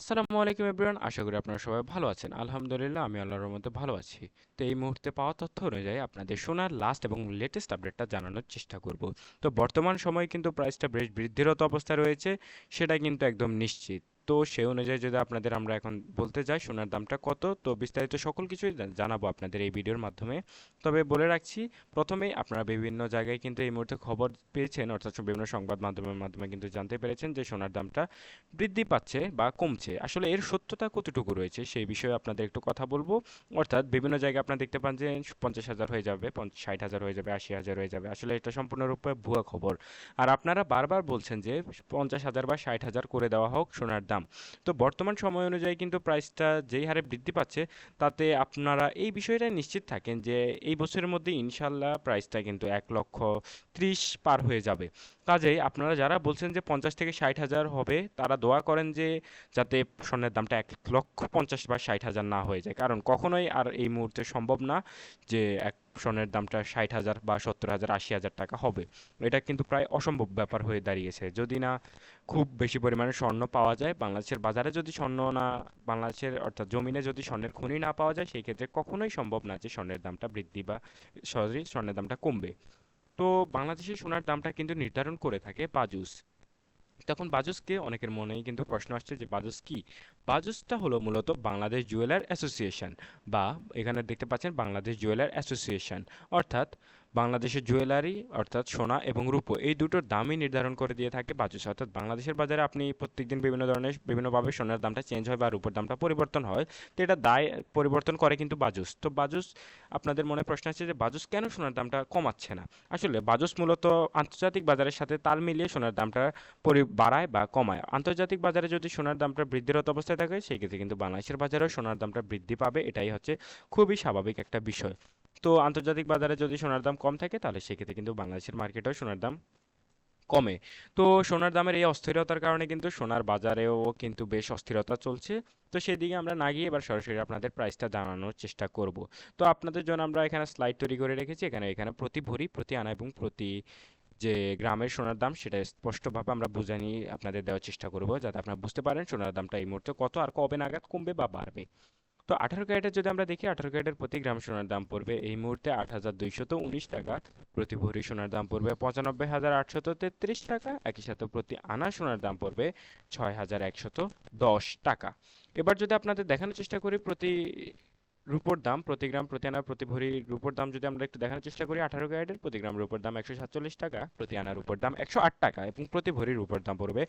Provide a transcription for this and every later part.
আসসালামু আলাইকুম এভরিওয়ান, আশা করি আপনারা সবাই ভালো আছেন। আলহামদুলিল্লাহ, আমি আল্লাহর মধ্যে ভালো আছি। তো এই মুহূর্তে পাওয়া তথ্য অনুযায়ী আপনাদের সোনার লাস্ট এবং লেটেস্ট আপডেটটা জানানোর চেষ্টা করব। তো বর্তমান সময়ে কিন্তু প্রাইসটা বেশ বৃদ্ধিরত অবস্থায় রয়েছে, সেটা কিন্তু একদম নিশ্চিত। তো সেই অনুযায়ী যদি আপনাদের আমরা এখন বলতে যাই সোনার দামটা কত, তো বিস্তারিত সকল কিছুই জানাব আপনাদের এই ভিডিওর মাধ্যমে। তবে বলে রাখছি, প্রথমেই আপনারা বিভিন্ন জায়গায় কিন্তু এই মুহূর্তে খবর পেয়েছেন, অর্থাৎ বিভিন্ন সংবাদ মাধ্যমের মাধ্যমে কিন্তু জানতে পেরেছেন যে সোনার দামটা বৃদ্ধি পাচ্ছে বা কমছে। আসলে এর সত্যতা কতটুকু রয়েছে সেই বিষয়ে আপনাদের একটু কথা বলব। অর্থাৎ বিভিন্ন জায়গায় আপনারা দেখতে পান যে পঞ্চাশ হাজার হয়ে যাবে ষাট হাজার হয়ে যাবে, আশি হাজার হয়ে যাবে। আসলে এটা সম্পূর্ণরূপে ভুয়া খবর। আর আপনারা বারবার বলছেন যে পঞ্চাশ হাজার বা ষাট হাজার করে দেওয়া হোক সোনার দাম। তো বর্তমান সময় অনুযায়ী কিন্তু প্রাইসটা যেই হারে বৃদ্ধি পাচ্ছে, তাতে আপনারা এই বিষয়টা নিশ্চিত থাকেন যে এই বছরের মধ্যে ইনশাল্লাহ প্রাইসটা কিন্তু এক লক্ষ ত্রিশ পার হয়ে যাবে। কাজেই আপনারা যারা বলছেন যে পঞ্চাশ থেকে ষাট হাজার হবে, তারা দোয়া করেন যে যাতে স্বর্ণের দামটা এক লক্ষ পঞ্চাশ বা ষাট হাজার না হয়ে যায়। কারণ কখনোই আর এই মুহূর্তে সম্ভব না যে এক স্বর্ণের দামটা ষাট হাজার বা সত্তর হাজার, আশি হাজার টাকা হবে। এটা কিন্তু প্রায় অসম্ভব ব্যাপার হয়ে দাঁড়িয়েছে। যদি না খুব বেশি পরিমাণে স্বর্ণ পাওয়া যায়, বাংলাদেশের বাজারে যদি স্বর্ণ না, বাংলাদেশের অর্থাৎ জমিনে যদি স্বর্ণের খনি না পাওয়া যায়, সেই ক্ষেত্রে কখনোই সম্ভব না যে স্বর্ণের দামটা বৃদ্ধি বা সরি, স্বর্ণের দামটা কমবে। তো বাংলাদেশের সোনার দামটা কিন্তু নির্ধারণ করে থাকে বাজুস তখন বাজুসকে অনেকের মনেই কিন্তু প্রশ্ন আসছে যে বাজুস কি? বাজুসটা হলো মূলত বাংলাদেশ জুয়েলার অ্যাসোসিয়েশন বা এখানে দেখতে পাচ্ছেন বাংলাদেশ জুয়েলার অ্যাসোসিয়েশন। অর্থাৎ বাংলাদেশের জুয়েলারি, অর্থাৎ সোনা এবং রূপো, এই দুটোর দামই নির্ধারণ করে দিয়ে থাকে বাজুস অর্থাৎ বাংলাদেশের বাজারে আপনি প্রত্যেকদিন বিভিন্ন ধরনের, বিভিন্নভাবে সোনার দামটা চেঞ্জ হয় বা রূপোর দামটা পরিবর্তন হয়, তো এটা দায়, পরিবর্তন করে কিন্তু বাজুস। তো বাজুস, আপনাদের মনে প্রশ্ন আছে যে বাজুস কেন সোনার দামটা কমাচ্ছে না? আসলে বাজুস মূলত আন্তর্জাতিক বাজারের সাথে তাল মিলিয়ে সোনার দামটা পরি, বাড়ায় বা কমায়। আন্তর্জাতিক বাজারে যদি সোনার দামটা বৃদ্ধিরত অবস্থায় থাকে সেই ক্ষেত্রে কিন্তু বাংলাদেশের বাজারেও সোনার দামটা বৃদ্ধি পাবে, এটাই হচ্ছে খুবই স্বাভাবিক একটা বিষয়। তো আন্তর্জাতিক বাজারে যদি সোনার দাম কম থাকে, তাহলে সেক্ষেত্রে কিন্তু বাংলাদেশের মার্কেটেও সোনার দাম কমে। তো সোনার দামের এই অস্থিরতার কারণে কিন্তু সোনার বাজারেও কিন্তু বেশ অস্থিরতা চলছে। তো সেদিকে আমরা না গিয়ে এবার সরাসরি আপনাদের প্রাইসটা জানানোর চেষ্টা করব। তো আপনাদের জন্য আমরা এখানে স্লাইড তৈরি করে রেখেছি। এখানে এখানে প্রতি ভরি, প্রতি আনা এবং প্রতি যে গ্রামের সোনার দাম, সেটা স্পষ্টভাবে আমরা বুঝে নিয়ে আপনাদের দেওয়ার চেষ্টা করব, যাতে আপনারা বুঝতে পারেন সোনার দামটা এই মুহূর্তে কত আর কবে নাগাদ কমবে বা বাড়বে। তো আঠারো ক্যারেটের যদি আমরা দেখি, আঠারো ক্যারেটের প্রতি গ্রাম সোনার দাম পড়বে এই মুহূর্তে আট হাজার দুইশত উনিশ টাকা। প্রতি ভরি সোনার দাম পড়বে পঁচানব্বই হাজার আটশত তেত্রিশ টাকা। একই সাথে প্রতি আনা সোনার দাম পড়বে ছয় হাজার একশত দশ টাকা। এবার যদি আপনাদের দেখানোর চেষ্টা করি, প্রতি রুপোর দাম, প্রতি গ্রাম, প্রতি আনা, প্রতি ভরি রুপোর দাম যদি আমরা একটু দেখানোর চেষ্টা করি, আঠারো ক্যারেটের প্রতি গ্রাম রুপোর দাম একশো সাতচল্লিশ টাকা, প্রতি আনা রুপোর দাম একশো আট টাকা এবং প্রতি ভরি রুপোর দাম পড়বে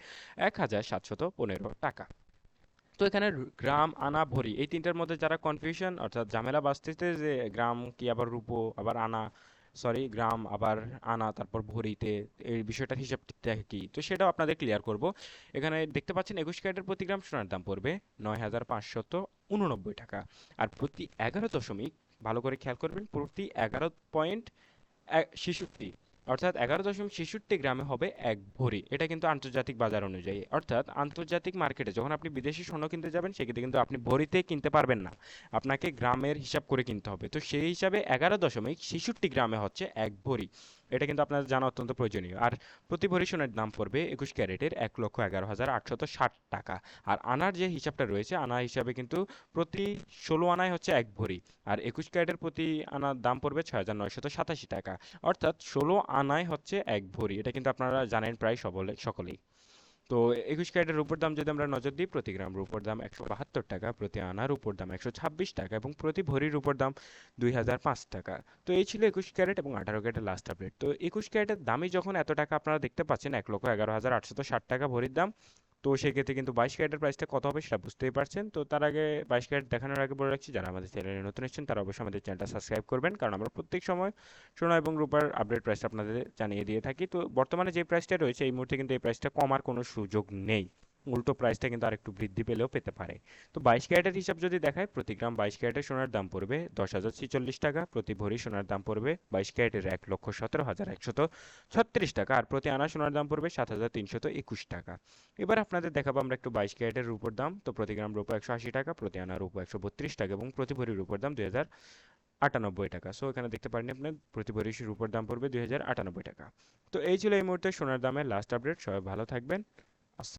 এক হাজার সাতশত পনেরো টাকা। তো এখানে গ্রাম আনা ভরি। এই তিনটার মধ্যে যারা কনফিউশন অর্থাৎ ঝামেলা বাঁচতেছে যে গ্রাম কি আবার রূপো, আবার আনা সরি গ্রাম আবার আনা, তারপর ভরিতে, এই বিষয়টার হিসাবটা কি? তো সেটাও আপনাদের ক্লিয়ার করব। এখানে দেখতে পাচ্ছেন একুশ ক্যারেটের প্রতি গ্রাম সোনার দাম পড়বে নয় হাজার পাঁচশত উননব্বই টাকা। আর প্রতি এগারো দশমিক, ভালো করে খেয়াল করবেন, প্রতি এগারো পয়েন্ট ছেষট্টি। অর্থাৎ এগারো দশমিক ছেষট্টি গ্রামে হবে এক ভরি। এটা কিন্তু আন্তর্জাতিক বাজার অনুযায়ী। অর্থাৎ আন্তর্জাতিক মার্কেটে যখন আপনি বিদেশি স্বর্ণ কিনতে যাবেন, সেক্ষেত্রে কিন্তু আপনি ভরিতে কিনতে পারবেন না। আপনাকে গ্রামের হিসাব করে কিনতে হবে। তো সেই হিসাবে এগারো দশমিক ছেষট্টি গ্রামে হচ্ছে এক ভরি। এটা কিন্তু আপনার জানা অত্যন্ত প্রয়োজনীয়। আর প্রতি ভরি সোনার দাম পড়বে একুশ ক্যারেটের এক লক্ষ এগারো হাজার আটশত ষাট টাকা। আর আনার যে হিসাবটা রয়েছে, আনা হিসাবে কিন্তু প্রতি ষোলো আনায় হচ্ছে এক ভরি। আর একুশ ক্যারেটের প্রতি আনার দাম পড়বে ছয় হাজার নয়শত সাতাশি টাকা। অর্থাৎ ষোলো আনায় হচ্ছে এক ভরি। এটা কিন্তু আপনারা জানেন প্রায় সকলে সকলেই। তো একুশ ক্যারেটের রূপোর দাম যদি আমরা নজর দিই, প্রতি গ্রাম রূপোর দাম একশো বাহাত্তর টাকা, প্রতি আনার রূপোর দাম একশো ছাব্বিশ টাকা এবং প্রতি ভরির রূপোর দাম দুই হাজার পাঁচ টাকা। তো এই ছিল একুশ ক্যারেট এবং আঠারো ক্যারেটের লাস্ট আপডেট তো একুশ ক্যারেটের দামই যখন এত টাকা আপনারা দেখতে পাচ্ছেন, এক লক্ষ এগারো হাজার আটশত ষাট টাকা ভরির দাম। তো সেক্ষেত্রে কিন্তু বাইশ ক্যারেটের প্রাইসটা কত হবে সেটা বুঝতেই পারছেন। তো তার আগে বাইশ ক্যারেট দেখানোর আগে বলে রাখছি, যারা আমাদের চ্যানেলে নতুন এসেছেন, তারা অবশ্যই আমাদের চ্যানেলটা সাবস্ক্রাইব করবেন। কারণ আমরা প্রত্যেক সময় সোনা এবং রূপার আপডেট প্রাইসটা আপনাদের জানিয়ে দিয়ে থাকি। তো বর্তমানে যে প্রাইসটা রয়েছে, এই মুহূর্তে কিন্তু এই প্রাইসটা কমার কোনো সুযোগ নেই। উল্টো প্রাইসটা কিন্তু আরেকটু বৃদ্ধি পেলেও পেতে পারে। তো বাইশ ক্যারেটের হিসাব যদি দেখায়, প্রতি গ্রাম বাইশ ক্যারেটের সোনার দাম পড়বে দশ হাজার ছিচল্লিশ টাকা, প্রতি ভরি সোনার দাম পড়বে বাইশ ক্যারেটের এক লক্ষ সতেরো হাজার একশত ছত্রিশ টাকা, আর প্রতি আনা সোনার দাম পড়বে সাত হাজার তিনশত একুশ টাকা। এবার আপনাদের দেখাবো আমরা একটু বাইশ ক্যারেটের রূপোর দাম। তো প্রতি গ্রাম রূপো একশো আশি টাকা, প্রতি আনা রূপো একশো বত্রিশ টাকা এবং প্রতি ভরি রূপোর দাম দুই হাজার আটানব্বই টাকা। সো এখানে দেখতে পারেন আপনার প্রতি ভরি রূপোর দাম পড়বে দুই হাজার আটানব্বই টাকা। তো এই ছিল এই মুহূর্তে সোনার দামের লাস্ট আপডেট সবাই ভালো থাকবেন।